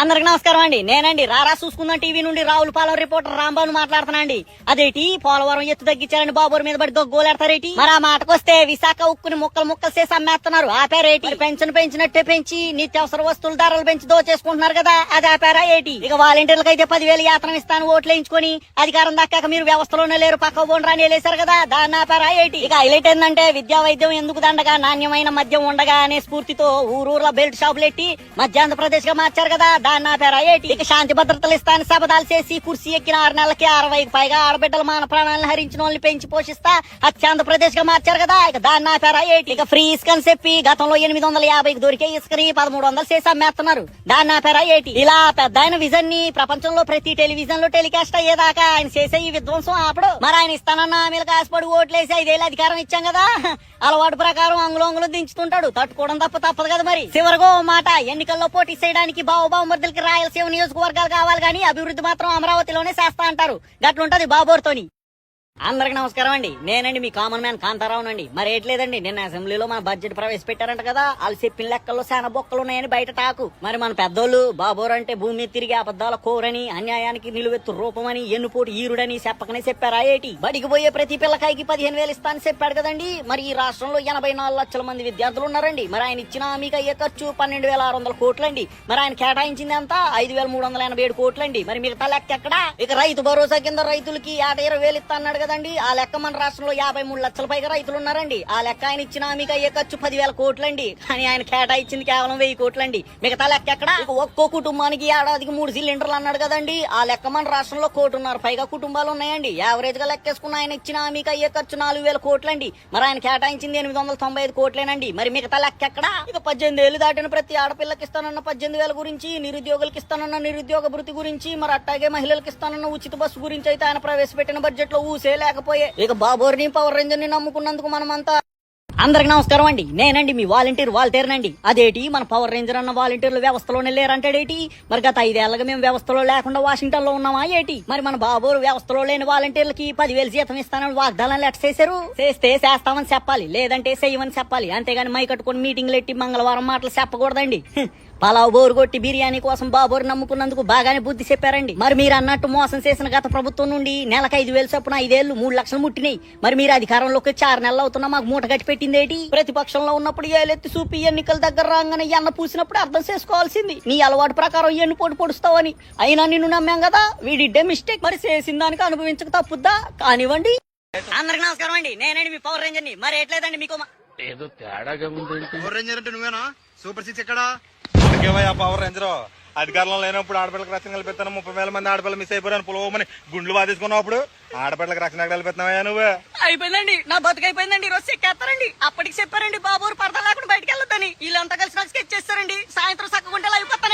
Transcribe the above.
అందరికి నమస్కారం అండి. నేనండి రారా చూసుకుందాం టీవీ నుండి రావులపాలెం రిపోర్టర్ రాంబాబు మాట్లాడుతున్నాండి అదేటి పోలవరం ఎత్తు తగ్గించారని బాబోరు మీద పడి గోలేడతారేటి మరి ఆ మాటకొస్తే విశాఖ ఉక్కుని ముక్కలు ముక్కలు చేసి అమ్మేస్తున్నారు. ఆపారేటి పెన్షన్ పెంచినట్టే పెంచి నిత్యావసర వస్తువుల ధరలు పెంచి దోచేసుకుంటున్నారు కదా అది ఆపారా ఏటి? ఇక వాలంటీర్లకు అయితే పదివేలు యాత్ర ఇస్తాను ఓట్లు వేయించుకొని అధికారం దక్కాక మీరు వ్యవస్థలోనే లేరు పక్క రాని వెళ్ళేశారు కదా దాన్ని ఆపారా ఏటి? ఇక హైలైట్ ఏంటంటే విద్యా వైద్యం ఎందుకు దండగా నాణ్యమైన మద్యం ఉండగా అనే స్ఫూర్తితో ఊరూర్ల బెల్ట్ షాపులు ఎట్టి మధ్యాంధ్రప్రదేశ్గా మార్చారు కదా దాన్ని ఆపారా ఏటి? ఇక శాంతి భద్రతలు ఇస్తాను శబదాలు చేసి కుర్సీ ఎక్కిన ఆరు నెలలకి అరవైకి పైగా ఆడబిడ్డల మాన ప్రాణాలను హరించిన వాళ్ళని పెంచి పోషిస్తా. అత్యాంధ్రప్రదేశ్గా మార్చారు కదా ఇక దాన్ని ఆపారా ఏటి? ఇక ఫ్రీ ఇసుకని చెప్పి గతంలో ఎనిమిది వందల యాభైకి దొరికే ఇసుకని పదమూడు వందలు చేసి అమ్మేస్తున్నారు. దాన్ని ఆపారా ఏటి? ఇలా పెద్ద ఆయన విజన్ని ప్రపంచంలో ప్రతి టెలివిజన్లో టెలికాస్ట్ అయ్యేదాకా ఆయన చేసే ఈ విధ్వంసం ఆపడు. మరి ఆయన ఇస్తానన్న హామీలకు ఆశపడి ఓట్లేసి ఐదేళ్ళు అధికారం ఇచ్చాం కదా. అలవాటు ప్రకారం అంగులు అంగులు దించుతుంటాడు. తట్టుకోవడం తప్ప తప్పదు కదా మరి. చివరిగా మాట ఎన్నికల్లో పోటీ చేయడానికి బావబావమర్దులకి రాయలసీమ నియోజకవర్గాలు కావాలి కానీ అభివృద్ధి మాత్రం అమరావతిలోనే చేస్తా అంటారు. గట్లుంటది బాబోర్తోని. అందరికి నమస్కారం అండి. నేనండి మీ కామన్ మ్యాన్ కాంతారావునండి మరి ఏట్లేదండి నిన్న అసెంబ్లీలో మన బడ్జెట్ ప్రవేశపెట్టారంట కదా వాళ్ళు చెప్పిన లెక్కల్లో చాలా బొక్కలు ఉన్నాయని బయట టాకు. మరి మన పెద్దోళ్ళు బాబోరు అంటే భూమి తిరిగి అబద్దాల కోరని అన్యాయానికి నిలువెత్తు రూపమని ఎన్నుపోటు ఈరుడని చెప్పకనే చెప్పారా ఏటి? బడికి పోయే ప్రతి పిల్లకాయకి పదిహేను వేలు ఇస్తానని చెప్పాడు కదండి. మరి ఈ రాష్ట్రంలో ఎనభై నాలుగు లక్షల మంది విద్యార్థులు ఉన్నారండి. మరి ఆయన ఇచ్చిన మీకు అయ్యే ఖర్చు పన్నెండు వేల ఆరు వందల కోట్లండి. మరి ఆయన కేటాయించింది అంతా ఐదు వేల మూడు వందల ఎనభై ఏడు కోట్లండి. మరి మిగతా లెక్క ఎక్కడా? ఇక రైతు భరోసా కింద రైతులకి యాభై ఇరవై వేలు ఇస్తా అన్నాడు కదండి? ఆ లెక్క మన రాష్ట్రంలో యాభై మూడు లక్షల పైగా రైతులు ఉన్నారండి. ఆ లెక్క ఆయన ఇచ్చిన మీకు అయ్యే ఖర్చు పదివేల కోట్లండి. కానీ ఆయన కేటాయించింది కేవలం వెయ్యి కోట్లండి. మిగతా లెక్క ఎక్కడ? ఒక్కో కుటుంబానికి ఏడాదికి మూడు సిలిండర్లు అన్నాడు కదండి. ఆ లెక్క మన రాష్ట్రంలో కోటిన్నర పైగా కుటుంబాలు ఉన్నాయండి. యావరేజ్గా లెక్కేసుకున్న ఆయన ఇచ్చిన మీకు అయ్యే ఖర్చు నాలుగు వేల కోట్లండి. మరి ఆయన కేటాయించింది ఎనిమిది వందల తొంభై ఐదు కోట్లేనండి. మరి మిగతా లెక్క ఎక్కడ? ఇక పద్దెనిమిది ఏళ్ళు దాటిన ప్రతి ఆడపిల్లకి ఇస్తానన్న పద్దెనిమిది వేల గురించి నిరుద్యోగులకి ఇస్తానన్న నిరుద్యోగ భృతి గురించి మరి అట్టాగే మహిళలకు ఇస్తానన్న ఉచిత బస్సు గురించి అయితే ఆయన ప్రవేశపెట్టిన బడ్జెట్లో ఊసే లేకపోయే ఇక బాబోర్ని పవర్ రేంజర్ని నమ్ముకున్నందుకు మనమంతా. అందరికి నమస్కారం అండి. నేనండి మీ వాలంటీర్ వాలంటీర్నండి అదేటి? మన పవర్ రేంజర్ అన్న వాలంటీర్లు వ్యవస్థలోనే లేరంటాడేటి? మరి గత ఐదేళ్ళగా మేము వ్యవస్థలో లేకుండా వాషింగ్టన్లో ఉన్నామా ఏటి? మరి మన బాబోరు వ్యవస్థలో లేని వాలంటీర్లకి పదివేలు జీతం ఇస్తానని వాగ్దానాలు లెట్ చేశారు? చేస్తే చేస్తామని చెప్పాలి లేదంటే చెయ్యమని చెప్పాలి. అంతేగాని మై కట్టుకుని మీటింగ్లు ఎట్టి మంగళవారం మాటలు చెప్పకూడదండి. పలావ్ బోరు కొట్టి బిర్యానీ కోసం బాబోరు నమ్ముకున్నందుకు బాగానే బుద్ధి చెప్పారండి. మరి మీరు అన్నట్టు మోసం చేసిన గత ప్రభుత్వం నుండి నెలకు ఐదు వేలు చొప్పున ఐదేళ్ళు మూడు లక్షలు ముట్టినాయి. మరి మీరు అధికారంలోకి వచ్చి ఆరు నెలలు అవుతున్నా మాకు మూట కట్టి పెట్టిందేటి ప్రతిపక్షంలో ఉన్నప్పుడు ఏలెత్తి చూపి ఎన్నికల దగ్గర రాగానే ఎన్న పూసినప్పుడు అర్థం చేసుకోవాల్సింది. నీ అలవాటు ప్రకారం ఎన్ను పొడి పొడుస్తావని. అయినా నిన్ను నమ్మాం కదా? వీడిడ్డే మిస్టేక్ మరి చేసిన దానికి అనుభవించక తప్పుద్దా? కానివ్వండి. అందరికి నమస్కారం అండి. నేనండి మీ పవర్ రేంజర్ని మరి ఎట్లేదండి మీకు ఏదో తేడాగా ఉంది పవర్ రేంజర్ అంటే నువ్వేనా? సూపర్ సిక్స్ ఎక్కడా? ఇంకేమయ్యా పవర్ రేంజర్ అధికారంలో లేనప్పుడు ఆడపిల్లకి రక్షణ కల్పిస్తాను. ముప్పై వేల మంది ఆడపిల్ల మిస్ అయిపోయాను పులవమని గుండ్లు బాధేసుకున్నప్పుడు ఆడపిల్లకి రక్షణ కల్పిస్తున్నావయ్యా నువ్వు. అయిపోయిందండి. నా బతుకు అయిపోయిందండి. రోజు ఎక్కేస్తారండి అప్పటికి చెప్పారండి బాబు పడతా లేకుండా బయటకు వెళ్ళొద్దని. వీళ్ళంతా కలిసి నాకు స్కెచ్ చేస్తారండి. సాయంత్రం సక్కగుంటే అయిపోతారు